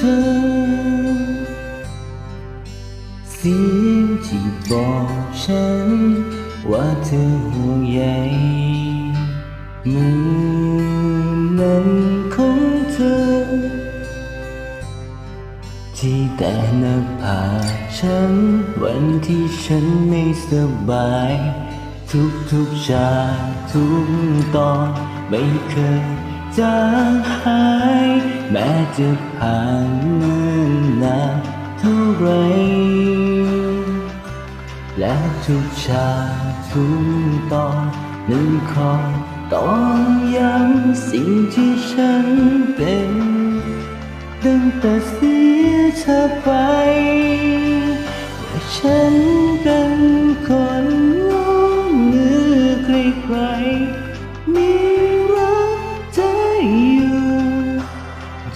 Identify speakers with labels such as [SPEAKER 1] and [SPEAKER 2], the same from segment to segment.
[SPEAKER 1] เธอ เสียงที่บอกฉัน ว่าเธอห่วงใยมือนั้นของเธอ ที่แต่หน้าผาฉัน วันที่ฉันไม่สบาย ทุกทุกๆชาติทุกตอนไม่เคย จางหาย แม้จะผ่านเมื่นนานเท่าไร และทุกชาติทุกตอนนั้นคอยตอกย้ำสิ่งที่ฉันเป็นตั้งแต่เสียเธอไปว่ฉัน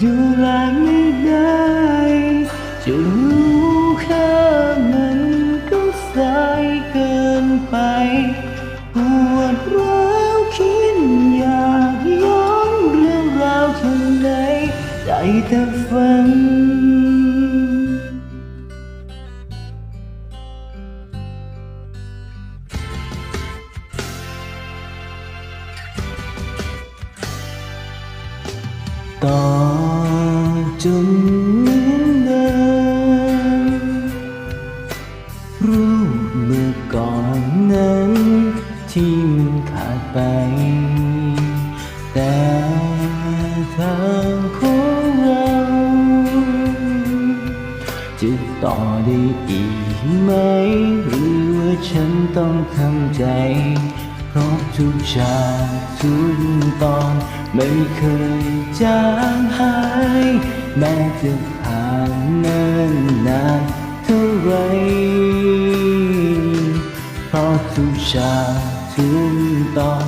[SPEAKER 1] ดูแลไม่ได้จะรู้แค่มันก็สายเกินไปปวดร้าวคิดอยากย้อนเรื่องราวข้างในได้แต่ฝัน ต่อจนเหมือนเดิมรูปเมื่อก่อนนั้นที่มันขาดไป แต่ทางของเราจะต่อได้อีกไหม หรือว่าฉันต้องทำใจ พราะทุกชาติทุกตอน ไม่เคยจางหาย แม้จะผ่านเนิ่นนานเท่าไรเพราะทุกชาติทุกตอน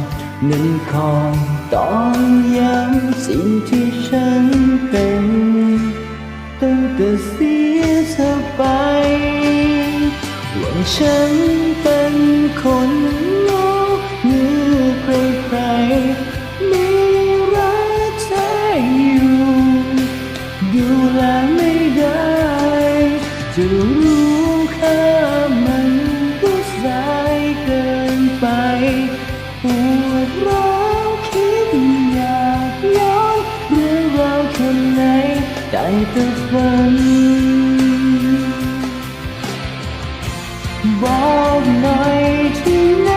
[SPEAKER 1] นั้นคอยตอกย้ำสิ่งที่ฉันเป็นตั้งแต่เสียเธอไปว่าฉันเป็นคน ได้แต่ฝันบอกหน่อยที่ไหน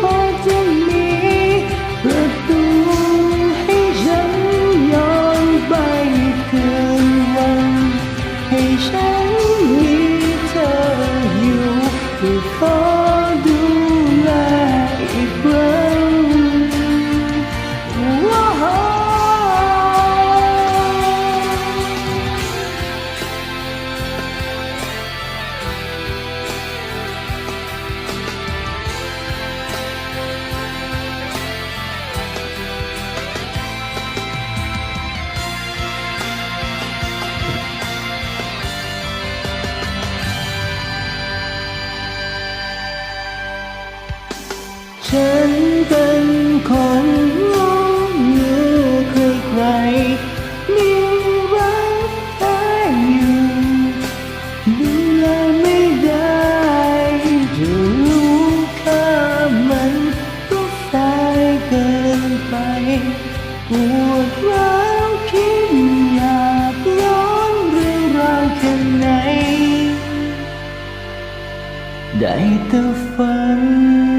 [SPEAKER 1] พอจะมีประตูให้ฉันย้อนไปคืนวันให้ฉัน ฉันเป็นคนงงเงือใครๆมีรักเธออยู่ดูแลไม่ได้จะรู้ค่ามันก็สายเกินไปปวดร้าวคิดอยากย้อนเรื่องราวข้างในได้แต่ฝัน